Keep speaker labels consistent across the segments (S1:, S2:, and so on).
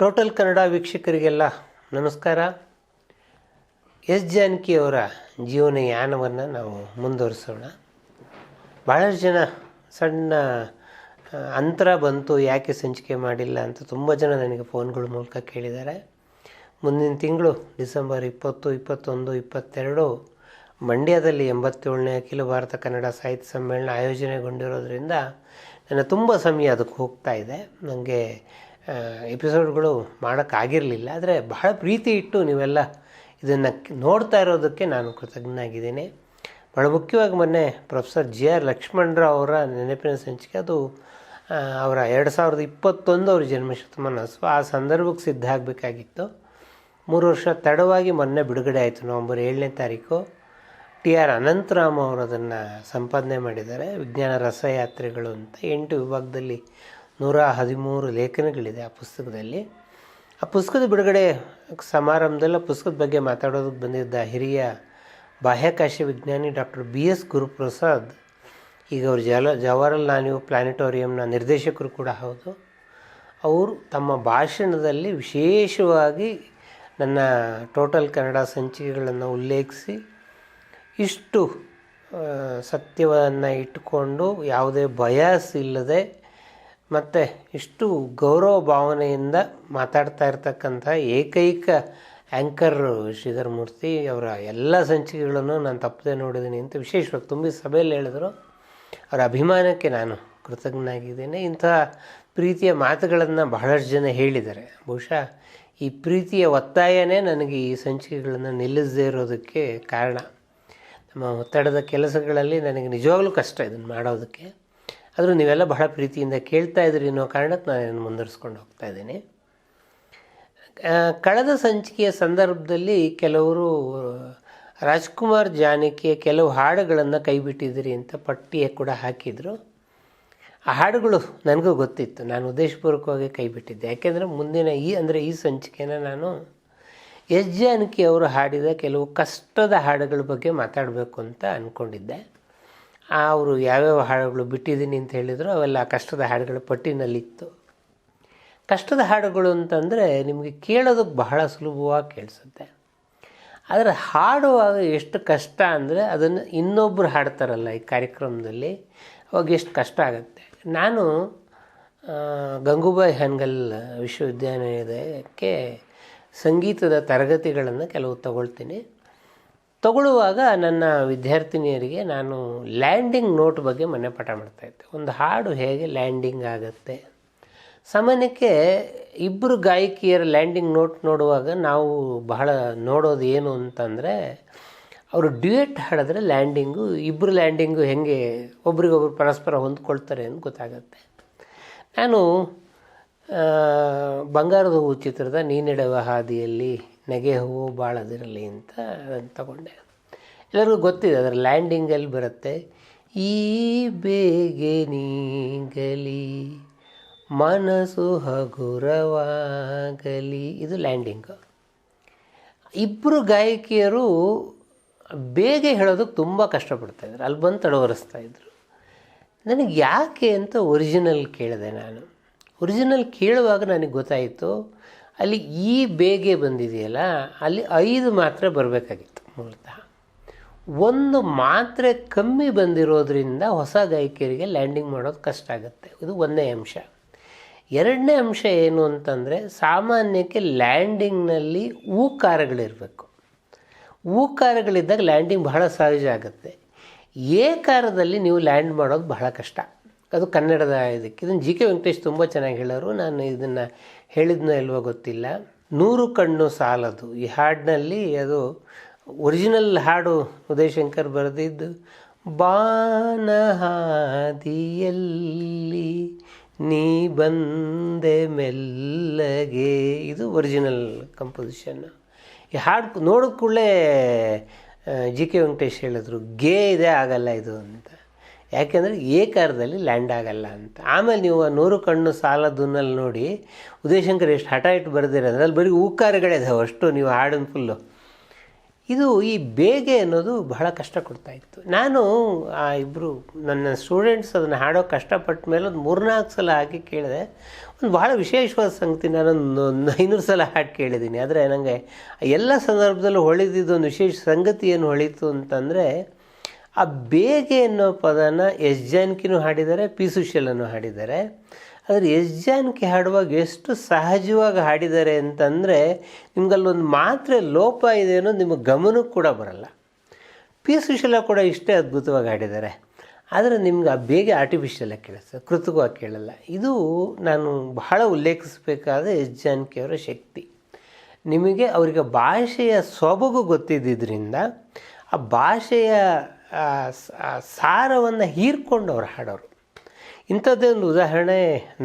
S1: Total Kannada ವೀಕ್ಷಕರಿಗೆಲ್ಲ ನಮಸ್ಕಾರ. S ಜಾನಕಿಯವರ ಜೀವನ ಯಾನವನ್ನು ನಾವು ಮುಂದುವರಿಸೋಣ. ಭಾಳಷ್ಟು ಜನ ಸಣ್ಣ ಅಂತರ ಬಂತು, ಯಾಕೆ ಸಂಚಿಕೆ ಮಾಡಿಲ್ಲ ಅಂತ ತುಂಬ ಜನ ನನಗೆ ಫೋನ್ಗಳ ಮೂಲಕ ಕೇಳಿದ್ದಾರೆ. ಮುಂದಿನ ತಿಂಗಳು ಡಿಸೆಂಬರ್ ಇಪ್ಪತ್ತು, ಇಪ್ಪತ್ತೊಂದು, ಇಪ್ಪತ್ತೆರಡು, ಮಂಡ್ಯದಲ್ಲಿ ಎಂಬತ್ತೇಳನೇ ಅಖಿಲ ಭಾರತ ಕನ್ನಡ ಸಾಹಿತ್ಯ ಸಮ್ಮೇಳನ ಆಯೋಜನೆಗೊಂಡಿರೋದ್ರಿಂದ ನನ್ನ ತುಂಬ ಸಮಯ ಅದಕ್ಕೆ ಹೋಗ್ತಾ ಇದೆ. ನನಗೆ ಎಪಿಸೋಡ್ಗಳು ಮಾಡೋಕ್ಕಾಗಿರಲಿಲ್ಲ, ಆದರೆ ಬಹಳ ಪ್ರೀತಿ ಇಟ್ಟು ನೀವೆಲ್ಲ ಇದನ್ನು ನೋಡ್ತಾ ಇರೋದಕ್ಕೆ ನಾನು ಕೃತಜ್ಞನಾಗಿದ್ದೀನಿ. ಬಹಳ ಮುಖ್ಯವಾಗಿ ಮೊನ್ನೆ ಪ್ರೊಫೆಸರ್ ಜಿ ಆರ್ ಲಕ್ಷ್ಮಣರಾವ್ ಅವರ ನೆನಪಿನ ಸಂಚಿಕೆ, ಅದು ಅವರ ಎರಡು ಸಾವಿರದ ಇಪ್ಪತ್ತೊಂದು ಅವ್ರ ಜನ್ಮ ಶತಮಾನೋತ್ಸವ ಆ ಸಂದರ್ಭಕ್ಕೆ ಸಿದ್ಧ ಆಗಬೇಕಾಗಿತ್ತು. ಮೂರು ವರ್ಷ ತಡವಾಗಿ ಮೊನ್ನೆ ಬಿಡುಗಡೆ ಆಯಿತು, ನವಂಬರ್ ಏಳನೇ ತಾರೀಕು. ಟಿ ಆರ್ ಅನಂತರಾಮ್ ಅವರು ಅದನ್ನು ಸಂಪಾದನೆ ಮಾಡಿದ್ದಾರೆ. ವಿಜ್ಞಾನ ರಸಯಾತ್ರೆಗಳು ಅಂತ ಎಂಟು ವಿಭಾಗದಲ್ಲಿ ನೂರ ಹದಿಮೂರು ಲೇಖನಗಳಿದೆ ಆ ಪುಸ್ತಕದಲ್ಲಿ. ಆ ಪುಸ್ತಕದ ಬಿಡುಗಡೆ ಸಮಾರಂಭದಲ್ಲಿ ಪುಸ್ತಕದ ಬಗ್ಗೆ ಮಾತಾಡೋದಕ್ಕೆ ಬಂದಿದ್ದ ಹಿರಿಯ ಬಾಹ್ಯಾಕಾಶ ವಿಜ್ಞಾನಿ ಡಾಕ್ಟರ್ ಬಿ ಎಸ್ ಗುರುಪ್ರಸಾದ್, ಈಗ ಅವರು ಜಲ, ಜವಾಹರ್ಲಾಲ್ ನೆಹರು ಪ್ಲಾನೆಟೋರಿಯಂನ ನಿರ್ದೇಶಕರು ಕೂಡ ಹೌದು. ಅವರು ತಮ್ಮ ಭಾಷಣದಲ್ಲಿ ವಿಶೇಷವಾಗಿ ನನ್ನ ಟೋಟಲ್ ಕನ್ನಡ ಸಂಚಿಕೆಗಳನ್ನು ಉಲ್ಲೇಖಿಸಿ ಇಷ್ಟು ಸತ್ಯವನ್ನು ಇಟ್ಟುಕೊಂಡು ಯಾವುದೇ ಬಯಾಸ್ ಇಲ್ಲದೆ ಮತ್ತು ಇಷ್ಟು ಗೌರವ ಭಾವನೆಯಿಂದ ಮಾತಾಡ್ತಾ ಇರ್ತಕ್ಕಂಥ ಏಕೈಕ ಆ್ಯಂಕರ್ ಶ್ರೀಧರ್ ಮೂರ್ತಿ ಅವರ ಎಲ್ಲ ಸಂಚಿಕೆಗಳನ್ನು ನಾನು ತಪ್ಪದೆ ನೋಡಿದ್ದೀನಿ ಅಂತ ವಿಶೇಷವಾಗಿ ತುಂಬಿ ಸಭೆಯಲ್ಲಿ ಹೇಳಿದರು. ಅವರ ಅಭಿಮಾನಕ್ಕೆ ನಾನು ಕೃತಜ್ಞನಾಗಿದ್ದೇನೆ. ಇಂತಹ ಪ್ರೀತಿಯ ಮಾತುಗಳನ್ನು ಬಹಳಷ್ಟು ಜನ ಹೇಳಿದ್ದಾರೆ. ಬಹುಶಃ ಈ ಪ್ರೀತಿಯ ಒತ್ತಾಯನೇ ನನಗೆ ಈ ಸಂಚಿಕೆಗಳನ್ನು ನಿಲ್ಲಿಸದೇ ಇರೋದಕ್ಕೆ ಕಾರಣ. ನಮ್ಮ ಒತ್ತಡದ ಕೆಲಸಗಳಲ್ಲಿ ನನಗೆ ನಿಜವಾಗ್ಲೂ ಕಷ್ಟ ಇದನ್ನು ಮಾಡೋದಕ್ಕೆ. ಆದರೂ ನೀವೆಲ್ಲ ಬಹಳ ಪ್ರೀತಿಯಿಂದ ಕೇಳ್ತಾ ಇದ್ರಿ ಅನ್ನೋ ಕಾರಣಕ್ಕೆ ನಾನು ಮುಂದುವರಿಸ್ಕೊಂಡು ಹೋಗ್ತಾ ಇದ್ದೀನಿ. ಕಳೆದ ಸಂಚಿಕೆಯ ಸಂದರ್ಭದಲ್ಲಿ ಕೆಲವರು, ರಾಜ್ಕುಮಾರ್ ಜಾನಕಿಯ ಕೆಲವು ಹಾಡುಗಳನ್ನು ಕೈಬಿಟ್ಟಿದ್ದೀರಿ ಅಂತ ಪಟ್ಟಿಯ ಕೂಡ ಹಾಕಿದರು. ಆ ಹಾಡುಗಳು ನನಗೂ ಗೊತ್ತಿತ್ತು, ನಾನು ಉದ್ದೇಶಪೂರ್ವಕವಾಗಿ ಕೈಬಿಟ್ಟಿದ್ದೆ. ಯಾಕೆಂದರೆ ಮುಂದಿನ ಈ, ಅಂದರೆ ಈ ಸಂಚಿಕೆನ ನಾನು ಎಸ್ ಜಾನಕಿ ಅವರು ಹಾಡಿದ ಕೆಲವು ಕಷ್ಟದ ಹಾಡುಗಳ ಬಗ್ಗೆ ಮಾತಾಡಬೇಕು ಅಂತ ಅಂದ್ಕೊಂಡಿದ್ದೆ ಅವರು ಯಾವ್ಯಾವ ಹಾಡುಗಳು ಬಿಟ್ಟಿದ್ದೀನಿ ಅಂತ ಹೇಳಿದ್ರು ಅವೆಲ್ಲ ಕಷ್ಟದ ಹಾಡುಗಳ ಪಟ್ಟಿನಲ್ಲಿತ್ತು. ಕಷ್ಟದ ಹಾಡುಗಳು ಅಂತಂದರೆ ನಿಮಗೆ ಕೇಳೋದಕ್ಕೆ ಬಹಳ ಸುಲಭವಾಗಿ ಕೇಳಿಸುತ್ತೆ. ಆದರೆ ಹಾಡುವಾಗ ಎಷ್ಟು ಕಷ್ಟ ಅಂದರೆ ಅದನ್ನು ಇನ್ನೊಬ್ಬರು ಹಾಡ್ತಾರಲ್ಲ ಈ ಕಾರ್ಯಕ್ರಮದಲ್ಲಿ, ಅವಾಗ ಎಷ್ಟು ಕಷ್ಟ ಆಗುತ್ತೆ. ನಾನು ಗಂಗೂಬಾಯಿ ಹಾನ್ಗಲ್ ವಿಶ್ವವಿದ್ಯಾನಿಲಯಕ್ಕೆ ಸಂಗೀತದ ತರಗತಿಗಳನ್ನು ಕೆಲವು ತಗೊಳ್ತೀನಿ. ತಗೊಳ್ಳುವಾಗ ನನ್ನ ವಿದ್ಯಾರ್ಥಿನಿಯರಿಗೆ ನಾನು ಲ್ಯಾಂಡಿಂಗ್ ನೋಟ್ ಬಗ್ಗೆ ಮನೆ ಪಾಠ ಮಾಡ್ತಾಯಿದ್ದೆ ಒಂದು ಹಾಡು ಹೇಗೆ ಲ್ಯಾಂಡಿಂಗ್ ಆಗುತ್ತೆ? ಸಾಮಾನ್ಯಕ್ಕೆ ಇಬ್ಬರು ಗಾಯಕಿಯರ ಲ್ಯಾಂಡಿಂಗ್ ನೋಟ್ ನೋಡುವಾಗ ನಾವು ಬಹಳ ನೋಡೋದು ಏನು ಅಂತಂದರೆ, ಅವರು ಡ್ಯೂಯೆಟ್ ಹಾಡಿದ್ರೆ ಲ್ಯಾಂಡಿಂಗು ಇಬ್ಬರು ಲ್ಯಾಂಡಿಂಗು ಹೆಂಗೆ ಒಬ್ರಿಗೊಬ್ರು ಪರಸ್ಪರ ಹೊಂದ್ಕೊಳ್ತಾರೆ ಅಂತ ಗೊತ್ತಾಗುತ್ತೆ. ನಾನು ಬಂಗಾರದ ಹೂ ಚಿತ್ರದ ನೀನಿಡುವ ಹಾದಿಯಲ್ಲಿ ನೆಗೆ ಹೂವು ಬಾಳದಿರಲಿ ಅಂತ ನಾನು ತಗೊಂಡೆ. ಎಲ್ಲರಿಗೂ ಗೊತ್ತಿದೆ, ಅದರ ಲ್ಯಾಂಡಿಂಗಲ್ಲಿ ಬರುತ್ತೆ? ಈ ಬೇಗೆ ನೀಗಲಿ ಮನಸ್ಸು ಹಗುರವಾಗಲಿ. ಇದು ಲ್ಯಾಂಡಿಂಗು ಇಬ್ಬರು ಗಾಯಕಿಯರು ಬೇಗ ಹೇಳೋದಕ್ಕೆ ತುಂಬ ಕಷ್ಟಪಡ್ತಾಯಿದ್ರು ಅಲ್ಲಿ ಬಂದು ತಡವರಿಸ್ತಾ ಇದ್ರು. ನನಗೆ ಯಾಕೆ ಅಂತ ಒರಿಜಿನಲ್ ಕೇಳಿದೆ ನಾನು. ಒರಿಜಿನಲ್ ಕೇಳುವಾಗ ನನಗೆ ಗೊತ್ತಾಯಿತು ಅಲ್ಲಿ ಈ ಬೇಗೆ ಬಂದಿದೆಯಲ್ಲ, ಅಲ್ಲಿ ಐದು ಮಾತ್ರೆ ಬರಬೇಕಾಗಿತ್ತು ಮೂಲತಃ. ಒಂದು ಮಾತ್ರೆ ಕಮ್ಮಿ ಬಂದಿರೋದ್ರಿಂದ ಹೊಸ ಗಾಯಕಿಯರಿಗೆ ಲ್ಯಾಂಡಿಂಗ್ ಮಾಡೋದು ಕಷ್ಟ ಆಗುತ್ತೆ. ಇದು ಒಂದನೇ ಅಂಶ. ಎರಡನೇ ಅಂಶ ಏನು ಅಂತಂದರೆ, ಸಾಮಾನ್ಯಕ್ಕೆ ಲ್ಯಾಂಡಿಂಗ್ನಲ್ಲಿ ಊಕಾರಗಳಿರಬೇಕು. ಊಕಾರಗಳಿದ್ದಾಗ ಲ್ಯಾಂಡಿಂಗ್ ಬಹಳ ಸಹಜ ಆಗುತ್ತೆ. ಏಕಾರದಲ್ಲಿ ನೀವು ಲ್ಯಾಂಡ್ ಮಾಡೋದು ಬಹಳ ಕಷ್ಟ. ಅದು ಕನ್ನಡದ ಇದಕ್ಕೆ. ಇದನ್ನು ಜಿ ಕೆ ವೆಂಕಟೇಶ್ ತುಂಬ ಚೆನ್ನಾಗಿ ಹೇಳೋರು. ನಾನು ಇದನ್ನು ಹೇಳಿದ್ನೋ ಇಲ್ವೋ ಗೊತ್ತಿಲ್ಲ. ನೂರು ಕಣ್ಣು ಸಾಲದು. ಈ ಹಾಡಿನಲ್ಲಿ ಅದು ಒರಿಜಿನಲ್ ಹಾಡು ಉದಯಶಂಕರ್ ಬರೆದಿದ್ದು, ಬಾನಹಾದಿಯಲ್ಲಿ ನೀ ಬಂದೆ ಮೆಲ್ಲಗೆ. ಇದು ಒರಿಜಿನಲ್ ಕಂಪೋಸಿಷನ್. ಈ ಹಾಡು ನೋಡಿದ ಕೂಡಲೇ ಜಿ ಕೆ ವೆಂಕಟೇಶ್ ಹೇಳಿದ್ರು, ಗೇ ಇದೆ, ಆಗಲ್ಲ ಇದು ಅಂತ. ಯಾಕೆಂದರೆ ಏಕಾರದಲ್ಲಿ ಲ್ಯಾಂಡ್ ಆಗಲ್ಲ ಅಂತ. ಆಮೇಲೆ ನೀವು ನೂರು ಕಣ್ಣು ಸಾಲದನ್ನಲ್ಲಿ ನೋಡಿ, ಉದಯಶಂಕರ್ ಎಷ್ಟು ಹಠ ಇಟ್ಟು ಬರೆದಿರೋದ್ರೆ ಅಲ್ಲಿ ಬರೀ ಇದಾವೆ ಅಷ್ಟು, ನೀವು ಹಾಡನ್ನು ಫುಲ್ಲು ಇದು ಈ ಬೇಗೆ ಅನ್ನೋದು ಬಹಳ ಕಷ್ಟ ಕೊಡ್ತಾ ಇತ್ತು. ನಾನು, ಆ ಇಬ್ಬರು ನನ್ನ ಸ್ಟೂಡೆಂಟ್ಸ್ ಅದನ್ನು ಹಾಡೋ ಕಷ್ಟಪಟ್ಟ ಮೇಲೆ ಒಂದು ಮೂರ್ನಾಲ್ಕು ಸಲ ಹಾಕಿ ಕೇಳಿದೆ. ಒಂದು ಭಾಳ ವಿಶೇಷವಾದ ಸಂಗತಿ ನಾನೊಂದು ಒಂದು ಐನೂರು ಸಲ ಹಾಡು ಕೇಳಿದ್ದೀನಿ. ಆದರೆ ನನಗೆ ಎಲ್ಲ ಸಂದರ್ಭದಲ್ಲೂ ಹೊಳಿದಿದ್ದು ಒಂದು ವಿಶೇಷ ಸಂಗತಿ ಏನು ಹೊಳಿತು ಅಂತಂದರೆ ಆ ಬೇಗೆ ಅನ್ನೋ ಪದನ ಎಸ್ ಜಾನಕಿನೂ ಹಾಡಿದ್ದಾರೆ, ಪಿ ಸುಶೀಲನೂ ಹಾಡಿದ್ದಾರೆ. ಆದರೆ ಎಸ್ ಜಾನಕಿ ಹಾಡುವಾಗ ಎಷ್ಟು ಸಹಜವಾಗಿ ಹಾಡಿದ್ದಾರೆ ಅಂತಂದರೆ ನಿಮ್ಗಲ್ಲೊಂದು ಮಾತ್ರೆ ಲೋಪ ಇದೆ ಅನ್ನೋದು ನಿಮಗೆ ಗಮನಕ್ಕೆ ಕೂಡ ಬರಲ್ಲ. ಪಿ ಸುಶೀಲ ಕೂಡ ಇಷ್ಟೇ ಅದ್ಭುತವಾಗಿ ಹಾಡಿದ್ದಾರೆ. ಆದರೆ ನಿಮ್ಗೆ ಆ ಬೇಗ ಆರ್ಟಿಫಿಷಿಯಲಾಗಿ ಕೇಳಿಸ್ತದೆ ಕೃತಕವಾಗಿ ಕೇಳಲ್ಲ. ಇದು ನಾನು ಬಹಳ ಉಲ್ಲೇಖಿಸಬೇಕಾದ ಎಸ್ ಜಾನಕಿಯವರ ಶಕ್ತಿ. ನಿಮಗೆ ಅವರಿಗೆ ಭಾಷೆಯ ಸೊಬಗು ಗೊತ್ತಿದ್ದರಿಂದ ಆ ಭಾಷೆಯ ಸಾರವನ್ನು ಹೀರ್ಕೊಂಡು ಅವ್ರು ಹಾಡೋರು. ಇಂಥದ್ದೇ ಒಂದು ಉದಾಹರಣೆ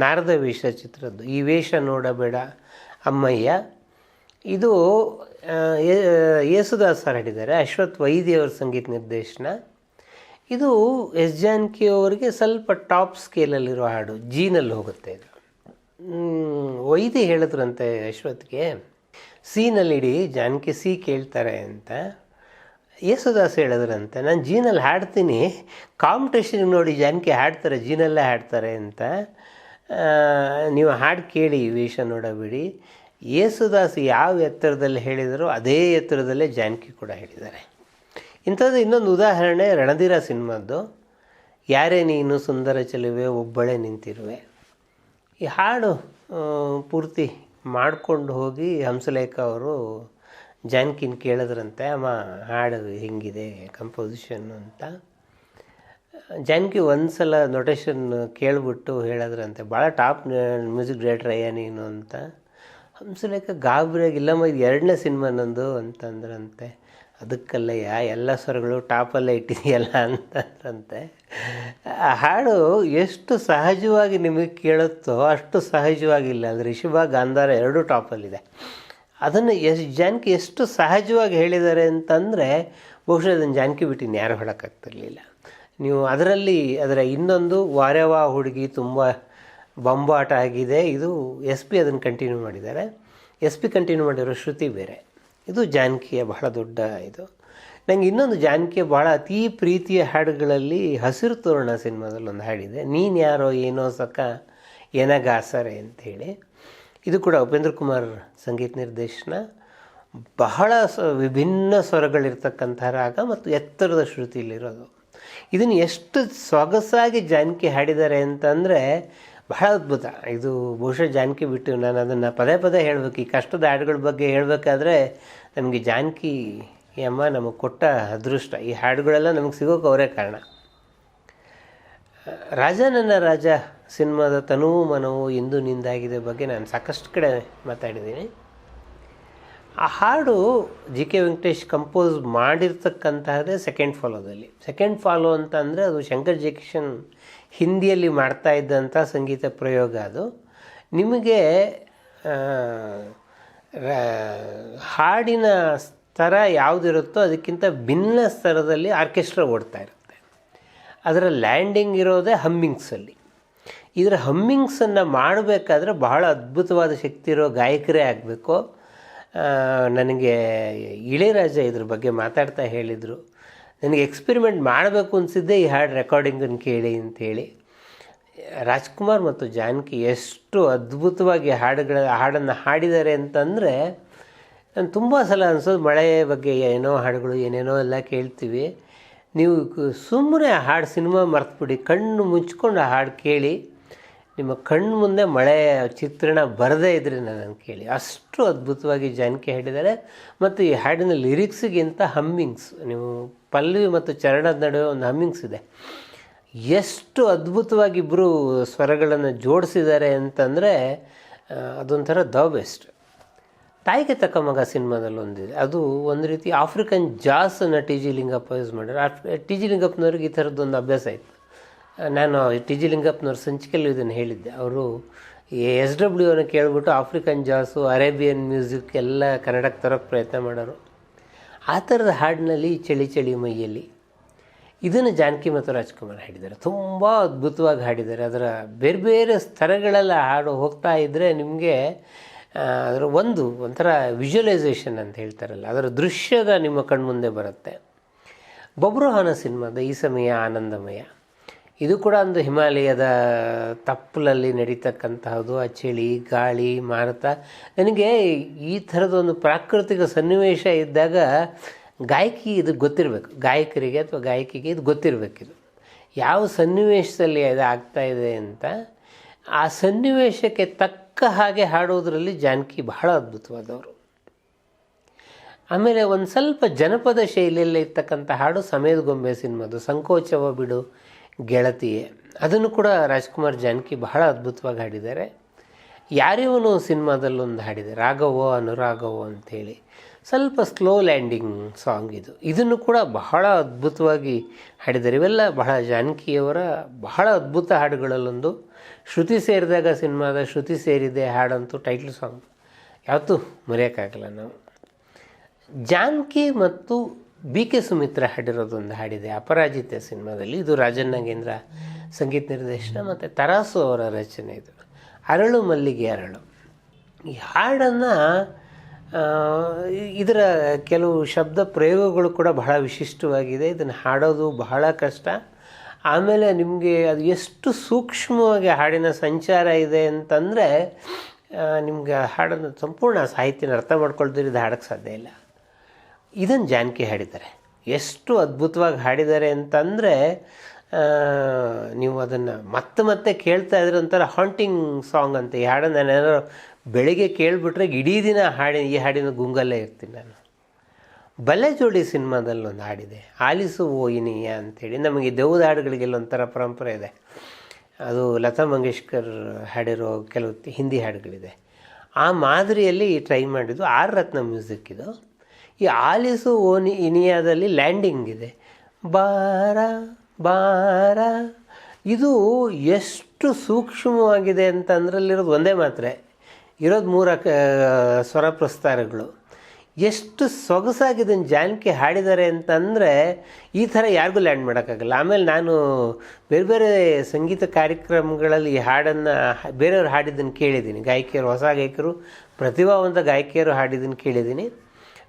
S1: ನಾರದ ವೇಷ ಚಿತ್ರದ್ದು. ಈ ವೇಷ ನೋಡಬೇಡ ಅಮ್ಮಯ್ಯ. ಇದು ಯೇಸುದಾಸ್ ಸರ್ ಹಾಡಿದ್ದಾರೆ, ಅಶ್ವಥ್ ವೈದ್ಯವ್ರ ಸಂಗೀತ ನಿರ್ದೇಶನ. ಇದು ಎಸ್. ಜಾನಕಿ ಅವರಿಗೆ ಸ್ವಲ್ಪ ಟಾಪ್ ಸ್ಕೇಲಲ್ಲಿರೋ ಹಾಡು, ಜೀನಲ್ಲಿ ಹೋಗುತ್ತೆ ಇದು. ವೈದ್ಯ ಹೇಳಿದ್ರಂತೆ ಅಶ್ವತ್ಗೆ ಸೀನಲ್ಲಿಡಿ, ಜಾನಕಿ ಸಿ ಕೇಳ್ತಾರೆ ಅಂತ. ಯೇಸುದಾಸ್ ಹೇಳಿದ್ರಂತೆ, ನಾನು ಜೀನಲ್ಲಿ ಹಾಡ್ತೀನಿ ಕಾಂಪಿಟೇಷನ್ ನೋಡಿ ಜಾನಕಿ ಹಾಡ್ತಾರೆ, ಜೀನಲ್ಲೇ ಹಾಡ್ತಾರೆ ಅಂತ. ನೀವು ಹಾಡು ಕೇಳಿ ವೇಷ ನೋಡಬೇಡಿ. ಯೇಸುದಾಸ್ ಯಾವ ಎತ್ತರದಲ್ಲಿ ಹೇಳಿದರೋ ಅದೇ ಎತ್ತರದಲ್ಲೇ ಜಾನಕಿ ಕೂಡ ಹೇಳಿದ್ದಾರೆ. ಇಂಥದ್ದು ಇನ್ನೊಂದು ಉದಾಹರಣೆ ರಣಧೀರ ಸಿನಿಮಾದ್ದು, ಯಾರೇ ನೀನು ಸುಂದರ ಚೆಲುವೆ, ಒಬ್ಬಳೇ ನಿಂತಿರುವೆ. ಈ ಹಾಡು ಪೂರ್ತಿ ಮಾಡ್ಕೊಂಡು ಹೋಗಿ ಹಂಸಲೇಖ ಅವರು ಜಾನಕಿನ ಕೇಳಿದ್ರಂತೆ, ಅಮ್ಮ ಹಾಡು ಹಿಂಗಿದೆ ಕಂಪೋಸಿಷನ್ನು ಅಂತ. ಜಾನ್ಕಿ ಒಂದು ಸಲ ನೊಟೇಷನ್ ಕೇಳಿಬಿಟ್ಟು ಹೇಳಿದ್ರಂತೆ ಭಾಳ ಟಾಪ್ ಮ್ಯೂಸಿಕ್ ಡೈರೆಕ್ಟರ್ ಅಯ್ಯ ನೀನು ಅಂತ. ಹಂಸಲೇಖ, ಗಾಬರಿಯಾಗಿ, ಇಲ್ಲಮ್ಮ, ಇದು ಎರಡನೇ ಸಿನಿಮಾ ನಂದು ಅಂತಂದ್ರಂತೆ. ಅದಕ್ಕಲ್ಲಯ್ಯ, ಎಲ್ಲ ಸ್ವರಗಳು ಟಾಪಲ್ಲೇ ಇಟ್ಟಿದೆಯಲ್ಲ ಅಂತಂದ್ರಂತೆ. ಆ ಹಾಡು ಎಷ್ಟು ಸಹಜವಾಗಿ ನಿಮಗೆ ಕೇಳುತ್ತೋ ಅಷ್ಟು ಸಹಜವಾಗಿಲ್ಲ. ಅಂದರೆ ರಿಷಭ, ಗಾಂಧಾರ ಎರಡೂ ಟಾಪಲ್ಲಿದೆ ಅದನ್ನು ಎಷ್ಟು ಜಾನಕಿ ಎಷ್ಟು ಸಹಜವಾಗಿ ಹೇಳಿದ್ದಾರೆ ಅಂತಂದರೆ ಬಹುಶಃ ಅದನ್ನು ಜಾನಕಿ ಬಿಟ್ಟು ಇನ್ಯಾರು ಹೇಳೋಕ್ಕಾಗ್ತಿರ್ಲಿಲ್ಲ. ನೀವು ಅದರಲ್ಲಿ ಅದರ ಇನ್ನೊಂದು ವಾರವಾ ಹುಡುಗಿ ತುಂಬ ಬೊಂಬಾಟ ಆಗಿದೆ. ಇದು ಎಸ್ ಪಿ ಅದನ್ನು ಕಂಟಿನ್ಯೂ ಮಾಡಿದ್ದಾರೆ. ಎಸ್ ಪಿ ಕಂಟಿನ್ಯೂ ಮಾಡಿರೋ ಶ್ರುತಿ ಬೇರೆ. ಇದು ಜಾನಕಿಯ ಬಹಳ ದೊಡ್ಡ ಇದು. ನನಗೆ ಇನ್ನೊಂದು ಜಾನಕಿಯ ಬಹಳ ಅತೀ ಪ್ರೀತಿಯ ಹಾಡುಗಳಲ್ಲಿ ಹಸಿರು ತೋರಣ ಸಿನಿಮಾದಲ್ಲಿ ಒಂದು ಹಾಡಿದೆ. ನೀನು ಯಾರೋ ಏನೋ ಸಕ ಅಂತ ಅಂಥೇಳಿ ಇದು ಕೂಡ ಉಪೇಂದ್ರ ಕುಮಾರ್ ಸಂಗೀತ ನಿರ್ದೇಶನ. ಬಹಳ ಸ, ವಿಭಿನ್ನ ಸ್ವರಗಳಿರ್ತಕ್ಕಂಥ ರಾಗ ಮತ್ತು ಎತ್ತರದ ಶ್ರುತಿಯಲ್ಲಿರೋದು. ಇದನ್ನು ಎಷ್ಟು ಸೊಗಸಾಗಿ ಜಾನಕಿ ಹಾಡಿದ್ದಾರೆ ಅಂತಂದರೆ ಬಹಳ ಅದ್ಭುತ. ಇದು ಬಹುಶಃ ಜಾನಕಿ ಬಿಟ್ಟು ನಾನು ಅದನ್ನು ಪದೇ ಪದೇ ಹೇಳಬೇಕು. ಈ ಕಷ್ಟದ ಹಾಡುಗಳ ಬಗ್ಗೆ ಹೇಳಬೇಕಾದ್ರೆ ನಮಗೆ ಜಾನಕಿ ಅಮ್ಮ ನಮಗೆ ಕೊಟ್ಟ ಅದೃಷ್ಟ. ಈ ಹಾಡುಗಳೆಲ್ಲ ನಮಗೆ ಸಿಗೋಕೆ ಅವರೇ ಕಾರಣ. ರಾಜ ನನ್ನ ರಾಜ ಸಿನಿಮಾದ ತನುವು ಮನವು ಇಂದು ನಿಂದಾಗಿದೆ ಬಗ್ಗೆ ನಾನು ಸಾಕಷ್ಟು ಕಡೆ ಮಾತಾಡಿದ್ದೀನಿ. ಆ ಹಾಡು ಜಿ ಕೆ ವೆಂಕಟೇಶ್ ಕಂಪೋಸ್ ಮಾಡಿರ್ತಕ್ಕಂತಹದ್ದೇ ಸೆಕೆಂಡ್ ಫಾಲೋದಲ್ಲಿ ಸೆಕೆಂಡ್ ಫಾಲೋ ಅಂತ ಅಂದರೆ ಅದು ಶಂಕರ್ ಜೆ ಕಿಶನ್ ಹಿಂದಿಯಲ್ಲಿ ಮಾಡ್ತಾ ಇದ್ದಂಥ ಸಂಗೀತ ಪ್ರಯೋಗ ಅದು. ನಿಮಗೆ ಹಾಡಿನ ಸ್ತರ ಯಾವುದಿರುತ್ತೋ ಅದಕ್ಕಿಂತ ಭಿನ್ನ ಸ್ತರದಲ್ಲಿ ಆರ್ಕೆಸ್ಟ್ರಾ ಓಡ್ತಾ ಇರುತ್ತೆ. ಅದರ ಲ್ಯಾಂಡಿಂಗ್ ಇರೋದೇ ಹಮ್ಮಿಂಗ್ಸಲ್ಲಿ. ಇದರ ಹಮ್ಮಿಂಗ್ಸನ್ನು ಮಾಡಬೇಕಾದ್ರೆ ಬಹಳ ಅದ್ಭುತವಾದ ಶಕ್ತಿ ಇರೋ ಗಾಯಕರೇ ಆಗಬೇಕು. ನನಗೆ ಇಳೆಯರಾಜ ಇದ್ರ ಬಗ್ಗೆ ಮಾತಾಡ್ತಾ ಹೇಳಿದರು. ನನಗೆ ಎಕ್ಸ್ಪೆರಿಮೆಂಟ್ ಮಾಡಬೇಕು ಅನಿಸಿದ್ದೆ ಈ ಹಾಡು ರೆಕಾರ್ಡಿಂಗನ್ನು ಕೇಳಿ ಅಂತೇಳಿ ರಾಜ್ಕುಮಾರ್ ಮತ್ತು ಜಾನಕಿ ಎಷ್ಟು ಅದ್ಭುತವಾಗಿ ಹಾಡುಗಳ, ಹಾಡನ್ನು ಹಾಡಿದ್ದಾರೆ ಅಂತಂದರೆ ನಾನು ತುಂಬ ಸಲ ಅನಿಸೋದು ಮಳೆ ಬಗ್ಗೆ ಏನೋ ಹಾಡುಗಳು ಏನೇನೋ ಎಲ್ಲ ಕೇಳ್ತೀವಿ. ನೀವು ಸುಮ್ಮನೆ ಹಾಡು ಸಿನಿಮಾ ಮರ್ತುಬಿಡಿ, ಕಣ್ಣು ಮುಚ್ಕೊಂಡು ಹಾಡು ಕೇಳಿ. ನಿಮ್ಮ ಕಣ್ಣು ಮುಂದೆ ಮಳೆ ಚಿತ್ರಣ ಬರದೇ ಇದ್ರೆ ನಾನು ಕೇಳಿ. ಅಷ್ಟು ಅದ್ಭುತವಾಗಿ ಜಾನಕಿ ಹಾಡಿದ್ದಾರೆ ಮತ್ತು ಈ ಹಾಡಿನ ಲಿರಿಕ್ಸಿಗಿಂತ ಹಮ್ಮಿಂಗ್ಸ್, ನೀವು ಪಲ್ಲವಿ ಮತ್ತು ಚರಣದ ನಡುವೆ ಒಂದು ಹಮ್ಮಿಂಗ್ಸ್ ಇದೆ. ಎಷ್ಟು ಅದ್ಭುತವಾಗಿ ಇಬ್ಬರು ಸ್ವರಗಳನ್ನು ಜೋಡಿಸಿದ್ದಾರೆ ಅಂತಂದರೆ ಅದೊಂಥರ ದ ಬೆಸ್ಟ್. ತಾಯಿಗೆ ತಕ್ಕ ಮಗ ಸಿನಿಮಾದಲ್ಲಿ ಒಂದಿದೆ ಅದು ಒಂದು ರೀತಿ ಆಫ್ರಿಕನ್ ಜಾಸನ್ನು ಟಿ ಜಿ ಲಿಂಗಪ್ಪ ಯೂಸ್ ಮಾಡ್ಯಾರ ಟಿ ಜಿ ಲಿಂಗಪ್ಪನವ್ರಿಗೆ ಈ ಥರದ್ದೊಂದು ಅಭ್ಯಾಸ ಇತ್ತು. ನಾನು ಟಿ ಜಿ ಲಿಂಗಪ್ಪನವ್ರ ಸಂಚಿಕೆಯಲ್ಲಿ ಇದನ್ನು ಹೇಳಿದ್ದೆ. ಅವರು ಎಸ್ ಡಬ್ಲ್ಯೂ ಅನ್ನು ಕೇಳಿಬಿಟ್ಟು ಆಫ್ರಿಕನ್ ಜಾಸು, ಅರೇಬಿಯನ್ ಮ್ಯೂಸಿಕ್ ಎಲ್ಲ ಕನ್ನಡಕ್ಕೆ ತರೋಕ್ಕೆ ಪ್ರಯತ್ನ ಮಾಡೋರು. ಆ ಥರದ ಹಾಡಿನಲ್ಲಿ ಚಳಿ ಚಳಿ ಮೈಯಲ್ಲಿ ಇದನ್ನು ಜಾನಕಿ ಮತ್ತು ರಾಜ್ಕುಮಾರ್ ಹಾಡಿದ್ದಾರೆ. ತುಂಬ ಅದ್ಭುತವಾಗಿ ಹಾಡಿದ್ದಾರೆ. ಅದರ ಬೇರೆ ಬೇರೆ ಸ್ತರಗಳೆಲ್ಲ ಹಾಡು ಹೋಗ್ತಾ ಇದ್ದರೆ ನಿಮಗೆ ಅದರ ಒಂದು ಒಂಥರ ವಿಜುವಲೈಸೇಷನ್ ಅಂತ ಹೇಳ್ತಾರಲ್ಲ, ಅದರ ದೃಶ್ಯದ ನಿಮ್ಮ ಕಣ್ಮುಂದೆ ಬರುತ್ತೆ. ಬಬ್ರುಹಾನ ಸಿನಿಮಾದ ಈ ಸಮಯ ಆನಂದಮಯ. ಇದು ಕೂಡ ಒಂದು ಹಿಮಾಲಯದ ತಪ್ಪಲಲ್ಲಿ ನಡೀತಕ್ಕಂತಹದ್ದು, ಆ ಚಳಿ, ಗಾಳಿ, ಮಾರುತ. ನನಗೆ ಈ ಥರದ ಒಂದು ಪ್ರಾಕೃತಿಕ ಸನ್ನಿವೇಶ ಇದ್ದಾಗ ಗಾಯಕಿ ಇದು ಗೊತ್ತಿರಬೇಕು. ಗಾಯಕರಿಗೆ ಅಥವಾ ಗಾಯಕಿಗೆ ಇದು ಗೊತ್ತಿರಬೇಕಿದು ಯಾವ ಸನ್ನಿವೇಶದಲ್ಲಿ ಇದು ಆಗ್ತಾಯಿದೆ ಅಂತ ಆ ಸನ್ನಿವೇಶಕ್ಕೆ ತಕ್ಕ ಹಾಗೆ ಹಾಡೋದರಲ್ಲಿ ಜಾನಕಿ ಬಹಳ ಅದ್ಭುತವಾದವರು. ಆಮೇಲೆ ಒಂದು ಸ್ವಲ್ಪ ಜನಪದ ಶೈಲಿಯಲ್ಲಿ ಇರ್ತಕ್ಕಂಥ ಹಾಡು ಸಮಯದ ಗೊಂಬೆ ಸಿನಿಮಾದು, ಸಂಕೋಚವ ಬಿಡು ಗೆಳತಿಯೇ. ಅದನ್ನು ಕೂಡ ರಾಜ್ಕುಮಾರ್ ಜಾನಕಿ ಬಹಳ ಅದ್ಭುತವಾಗಿ ಹಾಡಿದ್ದಾರೆ. ಯಾರಿವನು ಸಿನಿಮಾದಲ್ಲೊಂದು ಹಾಡಿದೆ, ರಾಘವೋ ಅನುರಾಘವೋ ಅಂಥೇಳಿ ಸ್ವಲ್ಪ ಸ್ಲೋ ಲ್ಯಾಂಡಿಂಗ್ ಸಾಂಗ್ ಇದು. ಇದನ್ನು ಕೂಡ ಬಹಳ ಅದ್ಭುತವಾಗಿ ಹಾಡಿದ್ದಾರೆ. ಇವೆಲ್ಲ ಬಹಳ ಜಾನಕಿಯವರ ಬಹಳ ಅದ್ಭುತ ಹಾಡುಗಳಲ್ಲೊಂದು. ಶ್ರುತಿ ಸೇರಿದಾಗ ಸಿನಿಮಾದ ಶ್ರುತಿ ಸೇರಿದೆ ಹಾಡಂತೂ ಟೈಟ್ಲ್ ಸಾಂಗ್ ಯಾವತ್ತೂ ಮರೆಯೋಕ್ಕಾಗಲ್ಲ ನಾವು. ಜಾನಕಿ ಮತ್ತು ಬಿ ಕೆ ಸುಮಿತ್ರ ಹಾಡಿರೋದೊಂದು ಹಾಡಿದೆ. ಅಪರಾಜಿತ ಸಿನಿಮಾದಲ್ಲಿ. ಇದು ರಾಜನ್ ನಾಗೇಂದ್ರ ಸಂಗೀತ ನಿರ್ದೇಶನ ಮತ್ತು ತರಾಸು ಅವರ ರಚನೆ ಇದು. ಅರಳು ಮಲ್ಲಿಗೆ ಅರಳು. ಈ ಹಾಡನ್ನು ಇದರ ಕೆಲವು ಶಬ್ದ ಪ್ರಯೋಗಗಳು ಕೂಡ ಬಹಳ ವಿಶಿಷ್ಟವಾಗಿದೆ. ಇದನ್ನು ಹಾಡೋದು ಬಹಳ ಕಷ್ಟ. ಆಮೇಲೆ ನಿಮಗೆ ಅದು ಎಷ್ಟು ಸೂಕ್ಷ್ಮವಾಗಿ ಹಾಡಿನ ಸಂಚಾರ ಇದೆ ಅಂತಂದರೆ ನಿಮ್ಗೆ ಹಾಡನ್ನು ಸಂಪೂರ್ಣ ಸಾಹಿತ್ಯನ ಅರ್ಥ ಮಾಡ್ಕೊಳ್ತೀರಿ, ಇದು ಹಾಡೋಕ್ಕೆ ಸಾಧ್ಯ ಇಲ್ಲ. ಇದನ್ನು ಜಾನಕಿ ಹಾಡಿದ್ದಾರೆ. ಎಷ್ಟು ಅದ್ಭುತವಾಗಿ ಹಾಡಿದ್ದಾರೆ ಅಂತಂದರೆ ನೀವು ಅದನ್ನು ಮತ್ತೆ ಮತ್ತೆ ಕೇಳ್ತಾ ಇದ್ರೆ ಒಂಥರ ಹಾಂಟಿಂಗ್ ಸಾಂಗ್ ಅಂತ ಈ ಹಾಡನ್ನು ನಾನು ಬೆಳಿಗ್ಗೆ ಕೇಳಿಬಿಟ್ರೆ ಇಡೀ ದಿನ ಹಾಡಿ, ಈ ಹಾಡಿನ ಗುಂಗಲ್ಲೇ ಇರ್ತೀನಿ ನಾನು. ಬಲೆ ಜೋಡಿ ಸಿನಿಮಾದಲ್ಲಿ ಒಂದು ಹಾಡಿದೆ, ಆಲಿಸು ಓಯಿನಿಯ ಅಂಥೇಳಿ ನಮಗೆ ದೇವದ ಹಾಡುಗಳಿಗೆಲ್ಲ ಒಂಥರ ಪರಂಪರೆ ಇದೆ. ಅದು ಲತಾ ಮಂಗೇಶ್ಕರ್ ಹಾಡಿರೋ ಕೆಲವು ಹಿಂದಿ ಹಾಡುಗಳಿದೆ. ಆ ಮಾದರಿಯಲ್ಲಿ ಟ್ರೈ ಮಾಡಿದ್ದು ಆರ್ ರತ್ನ ಮ್ಯೂಸಿಕ್ ಇದು. ಈ ಆಲಿಸು ಓನಿ ಇನಿಯಾದಲ್ಲಿ ಲ್ಯಾಂಡಿಂಗ್ ಇದೆ. ಬಾರ ಬಾರ. ಇದು ಎಷ್ಟು ಸೂಕ್ಷ್ಮವಾಗಿದೆ ಅಂತ ಅಂದ್ರಲ್ಲಿರೋದು ಒಂದೇ ಮಾತ್ರೆ. ಇರೋದು ಮೂರ ಸ್ವರ ಪ್ರಸ್ತಾರಗಳು. ಎಷ್ಟು ಸೊಗಸಾಗಿದೆ ಜಾನಕಿ ಹಾಡಿದ್ದಾರೆ ಅಂತಂದರೆ ಈ ಥರ ಯಾರಿಗೂ ಲ್ಯಾಂಡ್ ಮಾಡೋಕ್ಕಾಗಲ್ಲ. ಆಮೇಲೆ ನಾನು ಬೇರೆ ಬೇರೆ ಸಂಗೀತ ಕಾರ್ಯಕ್ರಮಗಳಲ್ಲಿ ಈ ಹಾಡನ್ನು, ಬೇರೆಯವ್ರು ಹಾಡಿದ್ದನ್ನು ಕೇಳಿದ್ದೀನಿ. ಗಾಯಕಿಯರು, ಹೊಸ ಗಾಯಕರು, ಪ್ರತಿಭಾವಂತ ಗಾಯಕಿಯರು ಹಾಡಿದ್ದನ್ನು ಕೇಳಿದ್ದೀನಿ.